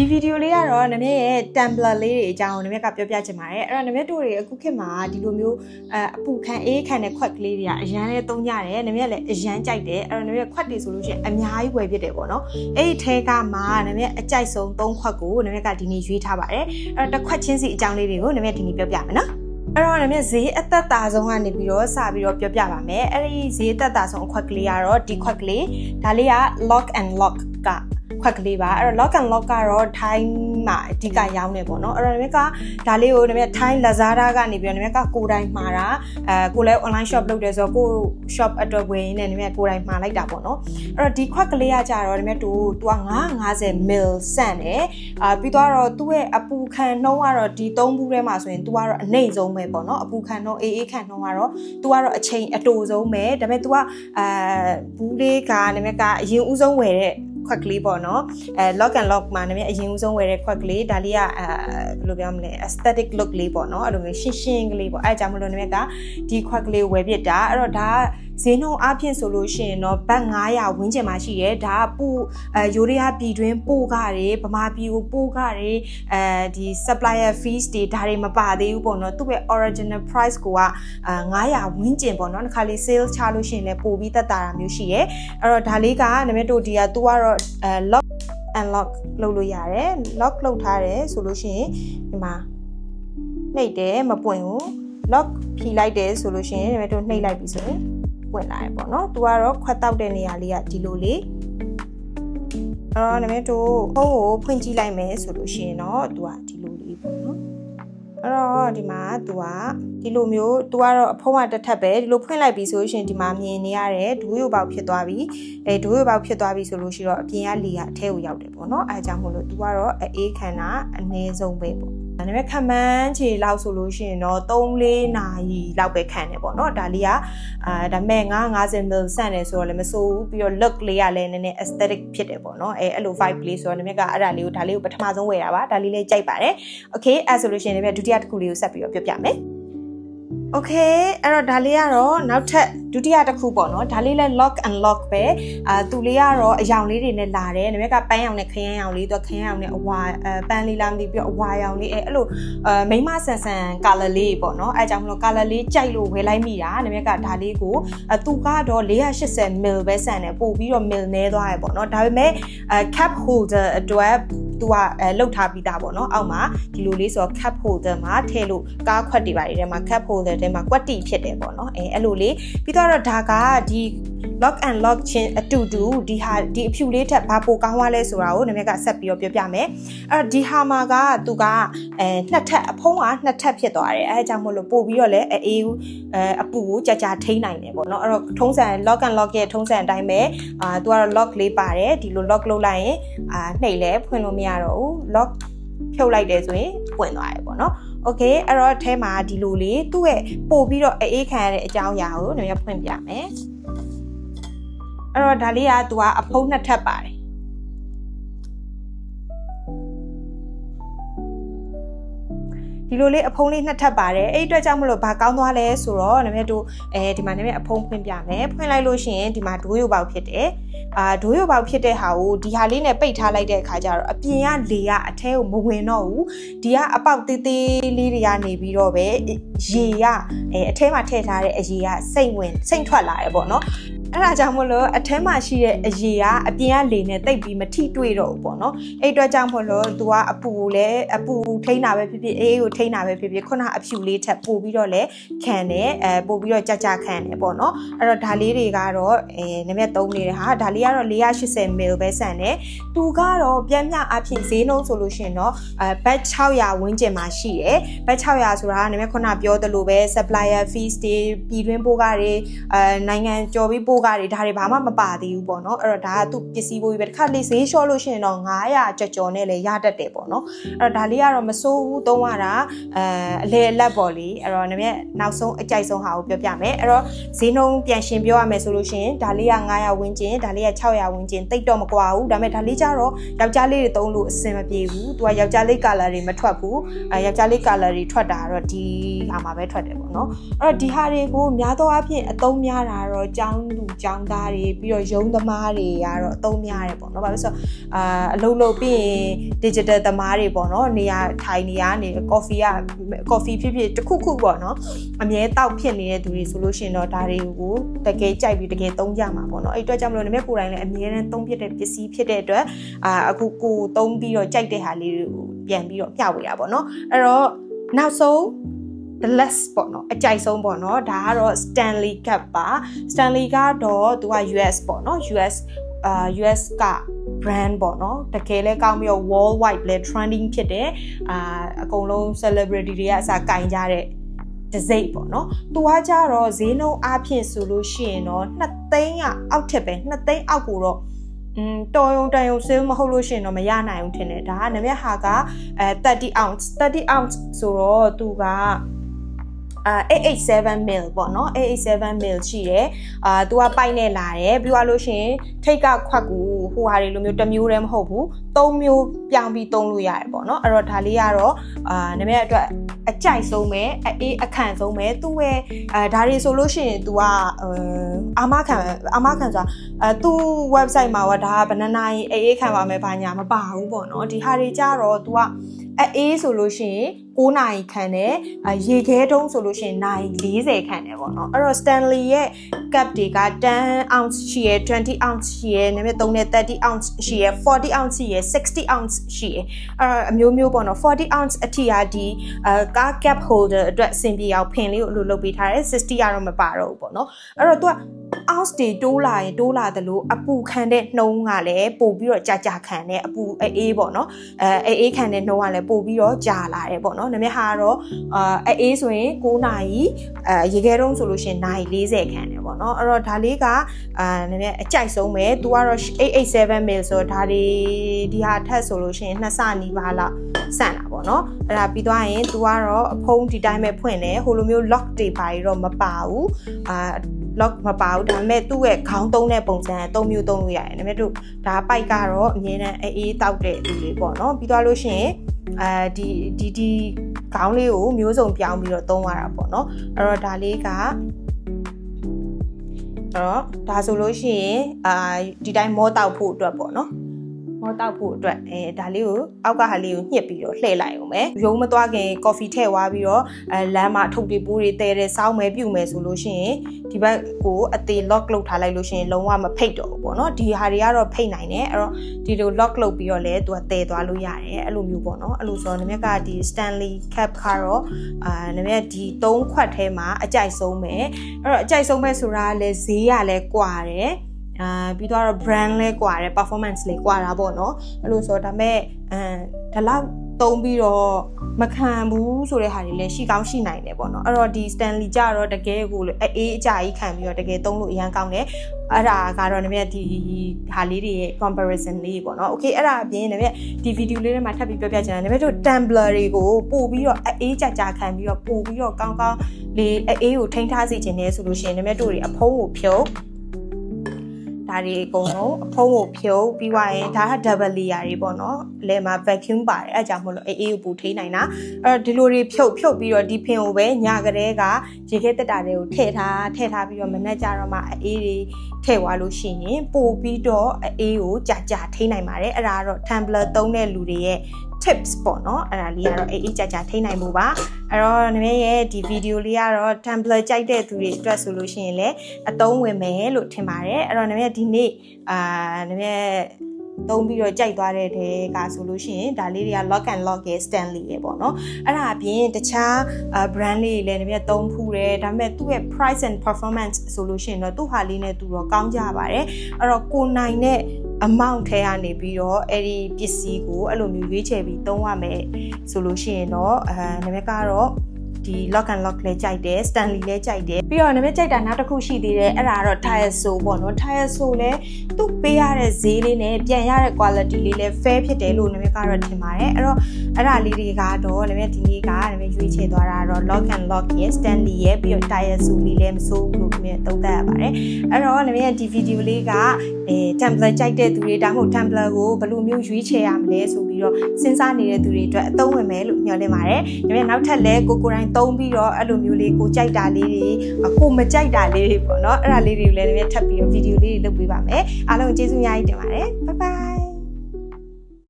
ဒီဗီဒီယိုလေးကတော့နမရဲ့ Tumblr လေးတွေအကြောင်းနမကပြောပြချင်ပါတယ်အဲ့တော့နမတို့တွေအခုခေတ်မှာဒီလိုမျိုးအအပူခံအေးခံတဲ့ခွက်ကလေးတွေကအရန်လေးသုံးကြတယ်နမလည်းအရန်ကြိုက်တယ်အဲ့တော့နမခွက်တွေဆိုလို့ရှိရင်အများကြီးဝယ်ဖြစ်တယ်ပေါ့နော်အဲ့ဒီထဲကမှနမအကြိုက်ဆုံး၃ခွက်ကိုနမကဒီနေ့ရွေးထားပါတယ်အဲ့တော့တစ်ခွက်ချင်းစီအကြောင်းလေးတွေကိုနမဒီနေ့ပြောပြမယ်နော်အဲ့တော့နမဈေးအသက်တာဆုံးကနေပြီးတော့စပြီးတော့ပြောပြပါမယ်အဲ့ဒီဈေးအသက်တာဆုံးအခွက်ကလေးကတော့ဒီခွက်ကလေးဒါလေးက lock and lock က ခွက်ကလေးပါအဲ့တော့ lock and lock ကတော့ time မှာအဓိကရောင်းနေပေါ့နော်အဲ့တော့နမကဒါလေးကိုနမ time Lazada ကနေပြီးတော့နမကကိုယ်တိုင်မှာတာအဲကိုလည်း online shop လုပ်တယ်ဆိုတော့ကို shop အတွက်ဝင်နေနမကိုယ်တိုင်မှာလိုက်တာပေါ့နော်အဲ့တော့ဒီခွက်ကလေးကကြတော့နမတို့သူက950 ml ဆန့်တယ်အာပြီးတော့သူ့ရဲ့အပူခံနှုံးကတော့ဒီ3ဘူးထဲမှာဆိုရင် तू ကတော့အနှိမ့်ဆုံးပဲပေါ့နော်အပူခံနှုံးအေးအေးခံနှုံးကတော့ तू ကတော့အချိန်အတူဆုံးပဲဒါပေမဲ့ तू ကအာဘူးလေးကနမကအရင်ဦးဆုံးဝယ်တဲ့ ခွက်ကလေးပေါ့နော်အဲ lock and lock မှာနည်းအရင်ဦးဆုံးဝယ်တဲ့ခွက်ကလေးဒါလေးကအဲဘယ်လိုပြောမလဲ aesthetic look လေးပေါ့နော်အဲ့လိုမျိုးရှင်းရှင်းကလေးပေါ့အဲအကြောင်းမလို့နည်းကဒီခွက်ကလေးဝယ်ပြစ်တာအဲ့တော့ဒါ ဈေးနှုန်းအပြင်ဆိုလို့ရှိရင်တော့ဘတ်900ဝန်းကျင်မှာရှိရဲဒါကပူအဲယူရီးယားပြည်တွင်းပို့ကတွေဗမာပြည်ကိုပို့ကတွေအဲဒီ supplier fees တွေဒါတွေမပါသေးဘူးပေါ့နော်သူ့ရဲ့ original price ကိုကအာ900ဝန်းကျင်ပေါ့နော်တစ်ခါလေး sales ချလို့ရှိရင်လည်းပို့ပြီးသက်သာတာမျိုးရှိရဲအဲ့တော့ဒါလေးကနမတို့ဒီကသူကတော့အဲ lock unlock လုပ်လို့ရတယ် lock လုပ်ထားတယ်ဆိုလို့ရှိရင်ဒီမှာနှိပ်တယ်မပွင့်ဘူး lock ဖြီးလိုက်တယ်ဆိုလို့ရှိရင်နမတို့နှိပ်လိုက်ပြီဆိုရင် ပွင့်လာတယ်ပေါ့နော်သူကတော့ခွက်တောက်တဲ့နေရာလေးကဒီလိုလေးအော်နမတို့ဟိုးကိုဖွင့်ကြည့်လိုက်မယ်ဆိုလို့ရှိရင်တော့သူကဒီလိုလေးပေါ့နော်အဲ့တော့ဒီမှာသူက ဒီလိုမျိုးသူကတော့အဖုံးကတစ်ထပ်ပဲဒီလိုဖွင့်လိုက်ပြီဆိုလို့ရှိရင်ဒီမှာမြင်နေရတယ်ဒူးရုပ်ပေါက်ဖြစ်သွားပြီအဲဒူးရုပ်ပေါက်ဖြစ်သွားပြီဆိုလို့ရှိတော့အပြင်ကလေကအထဲကိုရောက်တယ်ပေါ့နော်အဲအကြောင်းမို့လို့သူကတော့အေးခန္ဓာအနည်းဆုံးပဲပေါ့ဒါပေမဲ့ခမန်းခြေလောက်ဆိုလို့ရှိရင်တော့3-4နာရီလောက်ပဲခံတယ်ပေါ့နော်ဒါလေးကအာဒါမဲ့950 ml ဆန့်တယ်ဆိုတော့လည်းမစိုးဘူးပြီးတော့ look လေးကလည်းနည်းနည်း aesthetic ဖြစ်တယ်ပေါ့နော်အဲအဲ့လို vibe လေးဆိုတော့နည်းကအဲ့ဒါလေးကိုဒါလေးကိုပထမဆုံးဝယ်တာပါဒါလေးလေးကြိုက်ပါတယ် okay အဲ့ဆိုလို့ရှိရင်လည်းဒုတိယတစ်ခုလေးကိုဆက်ပြီးတော့ပြောပြမယ် Okay အဲ့တော့ဒါလေးကတော့နောက်ထပ်ဒုတိယတစ်ခုပေါ့နော်ဒါလေးလဲ lock and lock ပဲအာသူလေးကတော့အယောင်လေးတွေနဲ့လာတယ်နမကပန်းရောင်နဲ့ခရမ်းရောင်လေးသူခရမ်းရောင်နဲ့အဝါအဲပန်းလေးလားမသိပြီးတော့အဝါရောင်လေးအဲအဲ့လိုအဲမိမဆန်ဆန် color လေးပေါ့နော်အဲကြောင့်မလို့ color လေးကြိုက်လို့ဝယ်လိုက်မိတာနမကဒါလေးကိုအသူကတော့480 ml ပဲဆန်တယ်ပို့ပြီးတော့ ml နဲသွားရပေါ့နော်ဒါပေမဲ့အဲ cap holder အတွက် သူကအဲလှုပ်ထားပြီးသားပေါ့နော်အောက်မှာဒီလိုလေးဆိုတော့ cap holder မှာထည့်လို့ကားခွက်တွေပါတွေထဲမှာ cap holder ထဲမှာကွက်တီဖြစ်တယ်ပေါ့နော်အဲအဲ့လိုလေးပြီးတော့ဒါကဒီ lock and lock ချင်းအတူတူဒီဟာဒီအဖြူလေးထက်ဘာပိုကောင်းသွားလဲဆိုတာကိုနမကဆက်ပြီးတော့ပြောပြမယ်အဲ့တော့ဒီဟာမှာကသူကအဲနှစ်ထပ်အဖုံးကနှစ်ထပ်ဖြစ်သွားတယ်အဲအကြောင်းမို့လို့ပို့ပြီးတော့လည်းအေးအဲအပူကိုကြာကြာထိန်းနိုင်တယ်ပေါ့နော်အဲ့တော့ထုံးစံ lock and lock ရဲ့ထုံးစံအတိုင်းပဲအာသူကတော့ lock လေးပါတယ်ဒီလို lock လုပ်လိုက်ရင်အာနှိပ်လဲဖွင့်လို့မရရတော့ဘူး lock ဖြုတ်လိုက်တယ်ဆိုရင်ပွင့်သွားတယ်ပေါ့နော်။ Okay အဲ့တော့အဲထဲမှာဒီလိုလေးသူ့ရဲ့ပို့ပြီးတော့အေးခံရတဲ့အကြောင်းအရာကိုညီမဖွင့်ပြမယ်။အဲ့တော့ဒါလေးကသူကအဖုံးနှစ်ထပ်ပါတယ် ဒီလိုလေးအဖုံးလေးနှစ်ထပ်ပါတယ်အဲ့အတွက်ကြောင့်မလို့ဘာကောင်းသွားလဲဆိုတော့နမတို့အဲဒီမှာနမအဖုံးဖွင့်ပြမယ်ဖွင့်လိုက်လို့ရှိရင်ဒီမှာဒိုးရုပ်ပေါက်ဖြစ်တယ်အာဒိုးရုပ်ပေါက်ဖြစ်တဲ့ဟာကိုဒီဟာလေးနဲ့ပိတ်ထားလိုက်တဲ့အခါကျတော့အပြင်ကလေကအထဲကိုမဝင်တော့ဘူးဒီကအပေါက်သေးသေးလေးတွေကနေပြီးတော့ပဲရေကအဲအထဲမှာထည့်ထားတဲ့အရေကစိတ်ဝင်စိတ်ထွက်လာတယ်ပေါ့နော် အဲ့ဒါကြောင့်မလို့အထဲမှာရှိတဲ့အရေကအပြင်ကလေနဲ့တိတ်ပြီးမထိတွေ့တော့ဘူးပေါ့နော်အဲ့အတွက်ကြောင့်မလို့ तू ကအပူလည်းအပူထိန်းတာပဲဖြစ်ဖြစ်အေးကိုထိန်းတာပဲဖြစ်ဖြစ်ခုနအဖြူလေးထပ်ပို့ပြီးတော့လည်းခံတယ်အဲပို့ပြီးတော့ကြကြခံတယ်ပေါ့နော်အဲ့တော့ဒါလေးတွေကတော့အဲနမက်သုံးနေတဲ့ဟာဒါလေးကတော့480 ml ပဲဆန်တယ်သူကတော့ပြန်မြအဖြစ်ဈေးနှုန်းဆိုလို့ရှိရင်တော့အဲဘတ်600ဝန်းကျင်မှာရှိတယ်ဘတ်600ဆိုတာကနမက်ခုနပြောသလိုပဲ supplier fees တွေပြည်တွင်းပို့ကတွေအဲနိုင်ငံကြော်ပြီးပို့ကတွေဒါတွေဘာမှမပါသေးဘူးပေါ့နော်အဲ့တော့ဒါကသူပစ္စည်းပို့ပြီးပဲတစ်ခါလေးဈေးလျှော့လို့ရှိရင်တော့900ကြော်ကြော်နဲ့လည်းရတတ်တယ်ပေါ့နော်အဲ့တော့ဒါလေးကတော့မစိုးဘူးသုံးရတာအဲအလေအလတ်ပေါ့လေအဲ့တော့နမက်နောက်ဆုံးအကြိုက်ဆုံးဟာကိုပြောပြမယ်အဲ့တော့ဈေးနှုန်းပြန်ရှင်းပြောရမယ်ဆိုလို့ရှိရင်ဒါလေးက900ဝန်းကျင်ဒါလေးက600ဝန်းကျင်တိတ်တော့မကွာဘူးဒါပေမဲ့ဒါလေးကြတော့ယောက်ျားလေးတွေသုံးလို့အဆင်မပြေဘူးသူကယောက်ျားလေး color တွေမထွက်ဘူးအဲယောက်ျားလေး color တွေထွက်တာတော့ဒီဟာမှာပဲထွက်တယ်ပေါ့နော်အဲ့တော့ဒီဟာတွေကိုများသောအားဖြင့်အသုံးများတာတော့ចောင်းလူចောင်းသားတွေပြီးတော့ရုံးသမားတွေကတော့အသုံးများတယ်ပေါ့နော်ဘာလို့လဲဆိုတော့အာအလုပ်လုပ်ပြီးရင် digital သမားတွေပေါ့နော်နေရာထိုင်နေရနေ coffee က coffee ဖြစ်ဖြစ်တစ်ခုခုပေါ့နော်အမြဲတောက်ဖြစ်နေတဲ့သူတွေဆိုလို့ရှိရင်တော့ဒါတွေကိုတကယ်ကြိုက်ပြီးတကယ်သုံးကြမှာပေါ့နော်အဲ့အတွက်ကြောင့်မလို့နမက်ကိုယ်တိုင်လည်းအမြဲတမ်းသုံးပြတဲ့ပစ္စည်းဖြစ်တဲ့အတွက်အာအခုကိုသုံးပြီးတော့ကြိုက်တဲ့ဟာလေးတွေကိုပြန်ပြီးတော့မျှဝေတာပေါ့နော်အဲ့တော့နောက်ဆုံး the less ပေါ့နော်အကြိုက်ဆုံးပေါ့နော်ဒါကတော့ Stanley Cup ပါ Stanley ကတော့သူက US ပေါ့နော် US အာ US က brand ပေါ့နော်တကယ်လဲကောင်းပြီးတော့ worldwide လဲ trending ဖြစ်တယ်အာအကုန်လုံး celebrity တွေကအစားကင်ကြတဲ့ဒစိတ်ပေါ့နော်။သူကကြတော့ဈေးနှုန်းအဖြစ်ဆိုလို့ရှိရင်တော့2သိန်းကအောက်ထက်ပဲ2သိန်းအောက်ကိုတော့อืมတော်ရုံတန်ရုံ sale မဟုတ်လို့ရှိရင်တော့မရနိုင်ဘူးထင်တယ်ဒါကနမက်ဟာကအဲ30 ounce 30 ounce ဆိုတော့သူကအာ 887 mil ပေါ့နော်887 mil ရှိတယ်အာသူကပိုက်နဲ့လာတယ်ပြီးသွားလို့ရှိရင်ထိတ်ကခွက်ကူဟိုဟာတွေလိုမျိုးတစ်မျိုးတည်းမဟုတ်ဘူးသုံးမျိုးပြောင်းပြီးသုံးလို့ရတယ်ပေါ့နော်အဲ့တော့ဒါလေးကတော့အာနမက်အတွက် အကြိုက်ဆုံးပဲအေးအခန့်ဆုံးပဲသူ့ရဲ့အဲဒါတွေဆိုလို့ရှိရင် तू ကအာမခံအာမခံဆိုတာအဲသူ့ website မှာကဒါကဘယ်နှနိုင်အေးအေးခံပါမယ်ဘာညာမပါဘူးပေါ့နော်ဒီဟာတွေကြတော့ तू ကအေးဆိုလို့ရှိရင်9နာရီခံတယ်ရေခဲတုံးဆိုလို့ရှိရင်နာရီ40ခံတယ်ပေါ့နော်အဲ့တော့ Stanley ရဲ့ cup တွေက10 ounce ရှိရယ်20 ounce ရှိရယ်နည်းနည်းသုံးတဲ့30 ounce ရှိရယ်40 ounce ရှိရယ်60 ounce ရှိရယ်အဲ့တော့အမျိုးမျိုးပေါ့နော်40 ounce အထိအဒီအဲကား cap holder အတွက်အဆင်ပြေအောင်ဖင်လေးကိုအလိုလုပ်ပေးထားတယ်60ကတော့မပါတော့ဘူးပေါ့နော်အဲ့တော့ तू က ounce တွေတိုးလာရင်တိုးလာသလိုအပူခံတဲ့နှုံးကလည်းပို့ပြီးတော့ကြာကြာခံတဲ့အပူအေးပေါ့နော်အဲအေးခံတဲ့နှုံးကလည်းပို့ပြီးတော့ကြာလာတယ်ပေါ့နော်နမဟာကတော့အာအေးဆိုရင်9နာရီအဲရေခဲတုံးဆိုလို့ရှိရင်နာရီ40ခံတယ်ပေါ့နော်အဲ့တော့ဒါလေးကအာနမအကြိုက်ဆုံးပဲသူကတော့887 mil ဆိုတော့ဒါဒီဒီဟာထက်ဆိုလို့ရှိရင်နှစ်ဆနီးပါးလောက်ဆန့်တာ ပေါ့နော်အဲ့ဒါပြီးသွားရင်သူကတော့အဖုံးဒီတိုင်းပဲဖွင့်တယ်ဟိုလိုမျိုး lock တွေပါပြီးတော့မပါဘူးအာ lock မပါဘူးဒါပေမဲ့သူ့ရဲ့ခေါင်းသုံးတဲ့ပုံစံအသုံးမျိုးသုံးလို့ရတယ်ဒါပေမဲ့တို့ဒါပိုက်ကတော့အငြင်းနဲ့အေးတောက်တဲ့သူလေးပေါ့နော်ပြီးသွားလို့ရှိရင်အဲဒီဒီဒီခေါင်းလေးကိုမျိုးစုံပြောင်းပြီးတော့သုံးရတာပေါ့နော်အဲ့တော့ဒါလေးကအဲ့တော့ဒါဆိုလို့ရှိရင်အာဒီတိုင်းမောတောက်ဖို့အတွက်ပေါ့နော် မောတောက်ဖို့အတွက်အဲဒါလေးကိုအောက်ကဟာလေးကိုညှစ်ပြီးတော့လှည့်လိုက်အောင်မယ်ရုံးမသွားခင်ကော်ဖီထည့်သွားပြီးတော့အဲလမ်းမှာအထုပ်တွေပိုးတွေတဲတဲ့စောင်းမယ်ပြုတ်မယ်ဆိုလို့ရှိရင်ဒီဘက်ကိုအသေး lock လုပ်ထားလိုက်လို့ရှိရင်လုံးဝမဖိတ်တော့ဘူးပေါ့နော်ဒီဟာတွေကတော့ဖိတ်နိုင်တယ်အဲ့တော့ဒီလို lock လုပ်ပြီးတော့လည်းသူကတဲသွားလို့ရတယ်အဲ့လိုမျိုးပေါ့နော်အဲ့လိုဆိုတော့နမက်ကဒီ Stanley cap ကတော့အာနမက်ဒီ၃ခွက်ထဲမှာအကြိုက်ဆုံးပဲအဲ့တော့အကြိုက်ဆုံးပဲဆိုတာကလည်းဈေးကလည်းကွာတယ် အာပြီးတော့ brand လဲကွာတယ် performance လဲကွာတာပေါ့နော်အဲ့လိုဆိုတော့ဒါမဲ့အဲဒါလောက်သုံးပြီးတော့မခံဘူးဆိုတဲ့ဟာတွေလည်းရှိကောင်းရှိနိုင်တယ်ပေါ့နော်အဲ့တော့ဒီ Stanley ကြတော့တကယ်ကိုအေးအကြကြီးခံပြီးတော့တကယ်သုံးလို့အရန်ကောင်းတယ်အဲ့ဒါကတော့နမဒီဟာလေးတွေရဲ့ comparison လေးပေါ့နော် okay အဲ့ဒါအပြင်နမဒီဗီဒီယိုလေးထဲမှာထပ်ပြီးပြောပြချင်တာနမတို့ Tumblr တွေကိုပို့ပြီးတော့အေးကြကြခံပြီးတော့ပို့ပြီးတော့ကောင်းကောင်းလေးအေးကိုထိန်းထားစေချင်တယ်ဆိုလို့ရှိရင်နမတို့တွေအဖုံးကိုဖြုတ် ဒါတွေအကုန်လုံးအဖုံးကိုဖြုတ်ပြီးွားရင်ဒါက double layer တွေပေါ့နော်အလဲမှာ vacuum ပါတယ်အဲကြောင့်မလို့အေးအေးကိုပူထိနိုင်တာအဲ့တော့ဒီလိုတွေဖြုတ်ဖြုတ်ပြီးတော့ဒီဖင်ကိုပဲညကလေးကရေခဲတက်တာတွေကိုထည့်ထားထည့်ထားပြီးတော့မနေ့ကျတော့မှအေးတွေထည့်သွားလို့ရှိရင်ပို့ပြီးတော့အေးကိုကြာကြာထိနိုင်ပါတယ်အဲ့ဒါကတော့ tumbler သုံးတဲ့လူတွေရဲ့ tips ပေါ့နော်အဲ့ဒါလေးကတော့အေးအေးကြာကြာထိနိုင်မှုပါအဲ့တော့နမေရဲ့ဒီဗီဒီယိုလေးကတော့ Tumblr ကြိုက်တဲ့သူတွေအတွက်ဆိုလို့ရှိရင်လည်းအသုံးဝင်မယ်လို့ထင်ပါတယ်အဲ့တော့နမေဒီနေ့အာနမေသုံးပြီးတော့ကြိုက်သွားတဲ့တဲကဆိုလို့ရှိရင်ဒါလေးတွေက lock and lock ရဲ့ Stanley ရဲ့ပေါ့နော်အဲ့ဒါအပြင်တခြား brand လေးတွေလည်းနည်းနည်းသုံးဖူးတယ်ဒါပေမဲ့သူ့ရဲ့ price and performance ဆိုလို့ရှိရင်တော့သူ့ဟာလေးနဲ့သူတော့ကောင်းကြပါတယ်အဲ့တော့ကိုနိုင်တဲ့ amount ထဲကနေပြီးတော့အဲ့ဒီပစ္စည်းကိုအဲ့လိုမျိုးရွေးချယ်ပြီးသုံးရမယ်ဆိုလို့ရှိရင်တော့အဲနည်းနည်းကတော့ဒီ lock and lock လည်းကြိုက်တယ် Stanley လည်းကြိုက်တယ်ပြီးတော့နမကြိုက်တာနောက်တစ်ခုရှိသေးတယ်အဲ့ဒါကတော့ tire so ပေါ့နော် tire so လည်းသူ့ပေးရတဲ့ဈေးလေးနဲ့ပြန်ရတဲ့ quality လေးလည်း fair ဖြစ်တယ်လို့နမကတော့ထင်ပါတယ်အဲ့တော့ အဲ့ဒါလေးတွေကတော့နမဒီနေ့ကနမရွေးချယ်သွားတာတော့ lock and lock ရဲ့ Stanley ရဲ့ပြီးတော့ tire စုလေးလည်းမစိုးဘူးလို့နမသုံးသပ်ရပါတယ်အဲ့တော့နမရဲ့ဒီဗီဒီယိုလေးကအဲ Tumblr ကြိုက်တဲ့သူတွေဒါမှမဟုတ် Tumblr ကိုဘယ်လိုမျိုးရွေးချယ်ရမလဲဆိုပြီးတော့စဉ်းစားနေတဲ့သူတွေအတွက်အသုံးဝင်မယ်လို့ညွှန်လင့်ပါတယ်နမနောက်ထပ်လည်းကိုကိုယ်တိုင်သုံးပြီးတော့အဲ့လိုမျိုးလေးကိုကြိုက်တာလေးတွေကိုမကြိုက်တာလေးတွေပေါ့နော်အဲ့ဒါလေးတွေကိုလည်းနမထပ်ပြီးတော့ဗီဒီယိုလေးတွေလုပ်ပေးပါမယ်အားလုံးကျေးဇူးအများကြီးတင်ပါတယ် bye bye